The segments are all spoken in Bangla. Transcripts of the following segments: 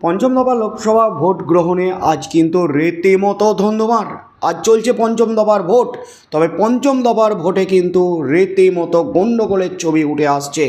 পঞ্চম দফা লোকসভা ভোট গ্রহণে আজ কিন্তু রীতিমতো ধন্যবাদ আজ চলছে পঞ্চম দফার ভোট, তবে পঞ্চম দফার ভোটে কিন্তু রীতিমতো গণ্ডগোলের ছবি উঠে আসছে।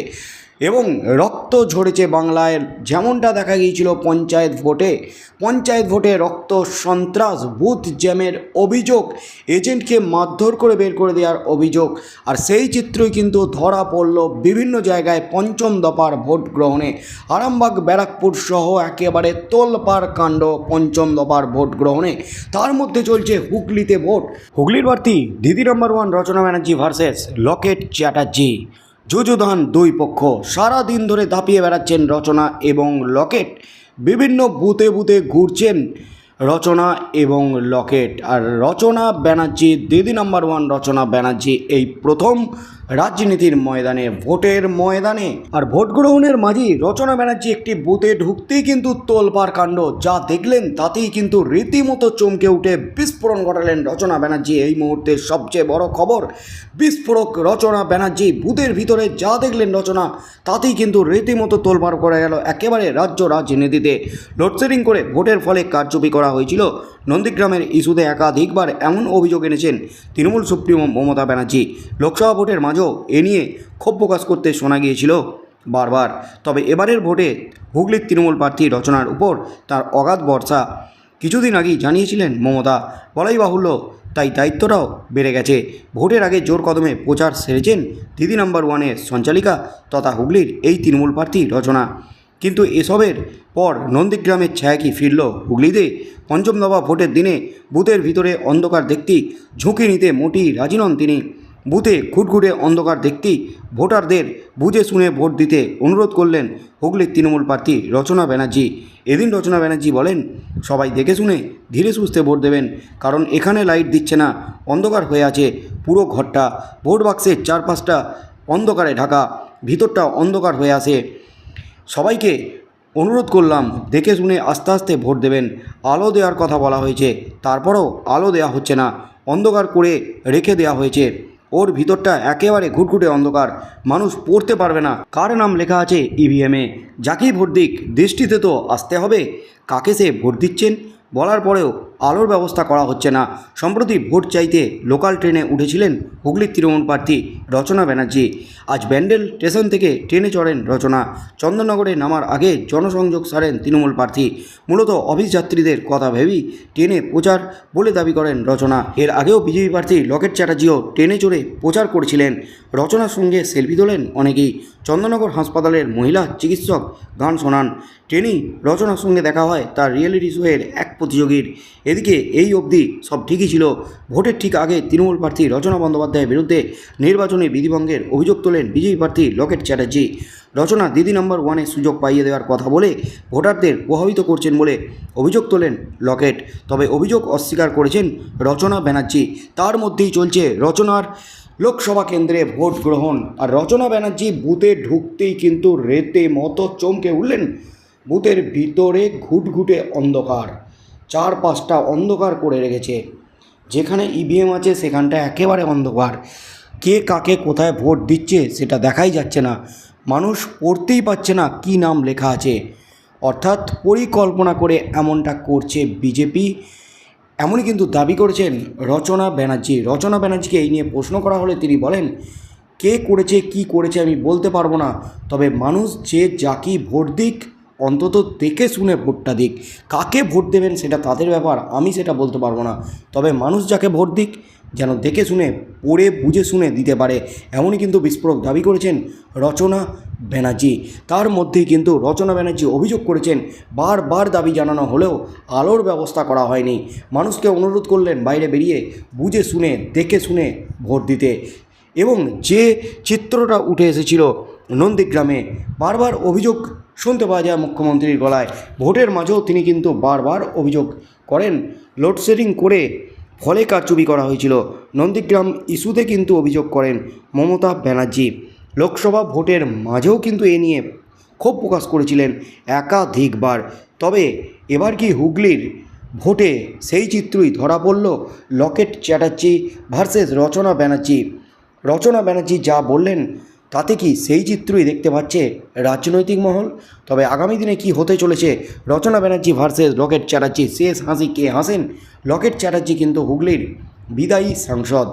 এবং রক্ত ঝরেছে বাংলায়, যেমনটা দেখা গিয়েছিল পঞ্চায়েত ভোটে। পঞ্চায়েত ভোটে রক্ত সন্ত্রাস, বুথ জ্যামের অভিযোগ, এজেন্টকে মারধর করে বের করে দেওয়ার অভিযোগ। আর সেই চিত্রই কিন্তু ধরা পড়ল বিভিন্ন জায়গায় পঞ্চম দফার ভোট গ্রহণে। আরামবাগ, ব্যারাকপুর সহ একেবারে তোলপাড় কাণ্ড পঞ্চম দফার ভোট গ্রহণে। তার মধ্যে চলছে হুগলিতে ভোট। হুগলির প্রার্থী দিদি number one Rachna Banerjee versus Locket Chatterjee. যুযুধান দুই পক্ষ সারা দিন ধরে দাপিয়ে বেড়াচ্ছেন রচনা এবং লকেট। বিভিন্ন বুতে বুতে ঘুরছেন রচনা এবং লকেট। আর রচনা ব্যানার্জি দিদি নাম্বার ওয়ান রচনা ব্যানার্জি এই প্রথম রাজনীতির ময়দানে, ভোটের ময়দানে আর ভোট গ্রহণের মাঝেই রচনা ব্যানার্জি একটি বুথে ঢুকতেই কিন্তু তোলপার কাণ্ড। যা দেখলেন তাতেই কিন্তু রীতিমতো চমকে উঠে বিস্ফোরণ ঘটালেন রচনা ব্যানার্জি। এই মুহূর্তে সবচেয়ে বড় খবর, বিস্ফোরক রচনা ব্যানার্জি বুথের ভিতরে যা দেখলেন রচনা, তাতেই কিন্তু রীতিমতো তোলপাড় করা গেল একেবারে রাজ্য রাজনীতিতে। লোডশেডিং করে ভোটের ফলে কারচুপি করা হয়েছিল। নন্দীগ্রামের ইস্যুতে একাধিকবার এমন অভিযোগ এনেছেন তৃণমূল সুপ্রিমো মমতা ব্যানার্জি। লোকসভা ভোটের মাঝেও এ নিয়ে ক্ষোভ প্রকাশ করতে শোনা গিয়েছিল বারবার। তবে এবারের ভোটে হুগলির তৃণমূল প্রার্থী রচনার উপর তার অগাধ বর্ষা কিছুদিন আগেই জানিয়েছিলেন মমতা, বলাই বাহুল্য, তাই দায়িত্বটাও বেড়ে গেছে। ভোটের আগে জোর কদমে প্রচার সেরেছেন দিদি নাম্বার ওয়ানের সঞ্চালিকা তথা হুগলির এই তৃণমূল প্রার্থী রচনা। কিন্তু এসবের পর নন্দীগ্রামের ছায়া কি ফিরল হুগলিতে? পঞ্চম দফা ভোটের দিনে বুথের ভিতরে অন্ধকার দেখতেই ঝুঁকি নিতে মোটেই রাজি নন তিনি। বুথে ঘুটঘুটে অন্ধকার দেখতেই ভোটারদের বুঝে শুনে ভোট দিতে অনুরোধ করলেন হুগলির তৃণমূল প্রার্থী রচনা ব্যানার্জি। এদিন রচনা ব্যানার্জি বলেন, সবাই দেখে শুনে ধীরে সুস্থে ভোট দেবেন, কারণ এখানে লাইট দিচ্ছে না, অন্ধকার হয়ে আছে পুরো ঘরটা। ভোট বাক্সের চারপাশটা অন্ধকারে ঢাকা, ভিতরটা অন্ধকার হয়ে আসে সবাইকে অনুরোধ করলাম, দেখে শুনে আস্তে আস্তে ভোট দেবেন। আলো দেওয়ার কথা বলা হয়েছে, তারপরেও আলো দেওয়া হচ্ছে না। অন্ধকার করে রেখে দেওয়া হয়েছে। ওর ভিতরটা একেবারে ঘুটঘুটে অন্ধকার। মানুষ পড়তে পারবে না। কার নাম লেখা আছে ইভিএমে যাকেই ভোট দিক, দৃষ্টিতে তো আসতে হবে। কাকে সে ভোট দিচ্ছেন? বলার পরেও আলোর ব্যবস্থা করা হচ্ছে না। সম্প্রতি ভোট চাইতে লোকাল ট্রেনে উঠেছিলেন হুগলির তৃণমূল প্রার্থী রচনা ব্যানার্জি। আজ ব্যান্ডেল স্টেশন থেকে ট্রেনে চড়েন রচনা। চন্দননগরে নামার আগে জনসংযোগ সারেন তৃণমূল প্রার্থী। মূলত অফিস যাত্রীদের কথা ভেবেই ট্রেনে প্রচার বলে দাবি করেন রচনা। এর আগেও বিজেপি প্রার্থী লকেট চ্যাটার্জিও ট্রেনে চড়ে প্রচার করেছিলেন। রচনার সঙ্গে সেলফি তোলেন অনেকেই। চন্দননগর হাসপাতালের মহিলা চিকিৎসক গান শোনান। ট্রেনেই রচনার সঙ্গে দেখা হয় তার রিয়েলিটি শোয়ের এক প্রতিযোগীর। এদিকে এই অবধি সব ঠিকই ছিল। ভোটের ঠিক আগে তৃণমূল প্রার্থী রচনা বন্দ্যোপাধ্যায়ের বিরুদ্ধে নির্বাচনে বিধিভঙ্গের অভিযোগ তোলেন বিজেপি প্রার্থী লকেট চ্যাটার্জি। রচনা দিদি নম্বর ওয়ানের সুযোগ পাইয়ে দেওয়ার কথা বলে ভোটারদের প্রভাবিত করছেন বলে অভিযোগ তোলেন লকেট। তবে অভিযোগ অস্বীকার করেছেন রচনা ব্যানার্জি। তার মধ্যেই চলছে রচনার লোকসভা কেন্দ্রে ভোট গ্রহণ। আর রচনা ব্যানার্জি বুথে ঢুকতেই কিন্তু রেতে মতো চমকে উঠলেন বুথের ভিতরে ঘুটঘুটে অন্ধকার। চার পাঁচটা অন্ধকার করে রেখেছে। যেখানে ইভিএম আছে, সেখানটা একেবারে অন্ধকার। কে কাকে কোথায় ভোট দিচ্ছে, সেটা দেখাই যাচ্ছে না। মানুষ পড়তেই পারছে না কি নাম লেখা আছে। অর্থাৎ পরিকল্পনা করে এমনটা করছে বিজেপি। এমনই কিন্তু দাবি করেছেন রচনা ব্যানার্জি। রচনা ব্যানার্জিকে এই নিয়ে প্রশ্ন করা হলে তিনি বলেন, কে করেছে, কি করেছে আমি বলতে পারব না। তবে মানুষ যে যাকেই ভোট দিক অন্তত দেখে শুনে ভোটটা দিক। কাকে ভোট দেবেন সেটা তাদের ব্যাপার, আমি সেটা বলতে পারব না। তবে মানুষ যাকে ভোট দিক, যেন দেখে শুনে, পড়ে, বুঝে শুনে দিতে পারে, এমনই কিন্তু বিস্ফোরক দাবি করেছেন রচনা ব্যানার্জি। তার মধ্যেই কিন্তু রচনা ব্যানার্জি অভিযোগ করেছেন, বারবার দাবি জানানো হলেও আলোর ব্যবস্থা করা হয়নি। মানুষকে অনুরোধ করলেন বাইরে বেরিয়ে, বুঝে শুনে, দেখে শুনে ভোট দিতে। এবং যে চিত্রটা উঠে এসেছিল নন্দীগ্রামে, বারবার অভিযোগ শুনতে পাওয়া যায় মুখ্যমন্ত্রীর গলায়। ভোটের মাঝেও তিনি কিন্তু বারবার অভিযোগ করেন। লোডশেডিং করে ফলে কারচুপি করা হয়েছিল। নন্দীগ্রাম ইস্যুতে কিন্তু অভিযোগ করেন মমতা ব্যানার্জি। লোকসভা ভোটের মাঝেও কিন্তু এ নিয়ে ক্ষোভ প্রকাশ করেছিলেন একাধিকবার। তবে এবার কি হুগলির ভোটে সেই চিত্রই ধরা পড়ল? লকেট চ্যাটার্জি ভার্সেস রচনা ব্যানার্জি। রচনা ব্যানার্জি যা বললেন তাতে কি সেই চিত্রই দেখতে পাচ্ছে রাজনৈতিক মহল? তবে আগামী দিনে কি হতে চলেছে? রচনা ব্যানার্জি ভার্সেস লকেট চ্যাটার্জি, শেষ হাসি কে হাসেন? লকেট চ্যাটার্জি কিন্তু হুগলির বিদায়ী সাংসদ।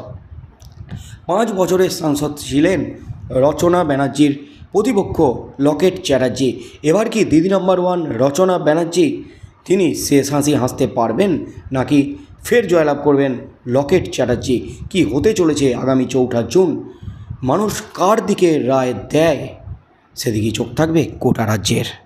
পাঁচ বছরের সাংসদ ছিলেন রচনা ব্যানার্জির প্রতিপক্ষ লকেট চ্যাটার্জি। এবার কি দিদি নম্বর ওয়ান রচনা ব্যানার্জি তিনি শেষ হাসি হাসতে পারবেন নাকি ফের জয়লাভ করবেন লকেট চ্যাটার্জি? কি হতে চলেছে আগামী চৌঠা জুন? মানুষ কার দিকে রায় দেয়? সেদিকেই চোখ থাকবে কোটা রাজ্যের।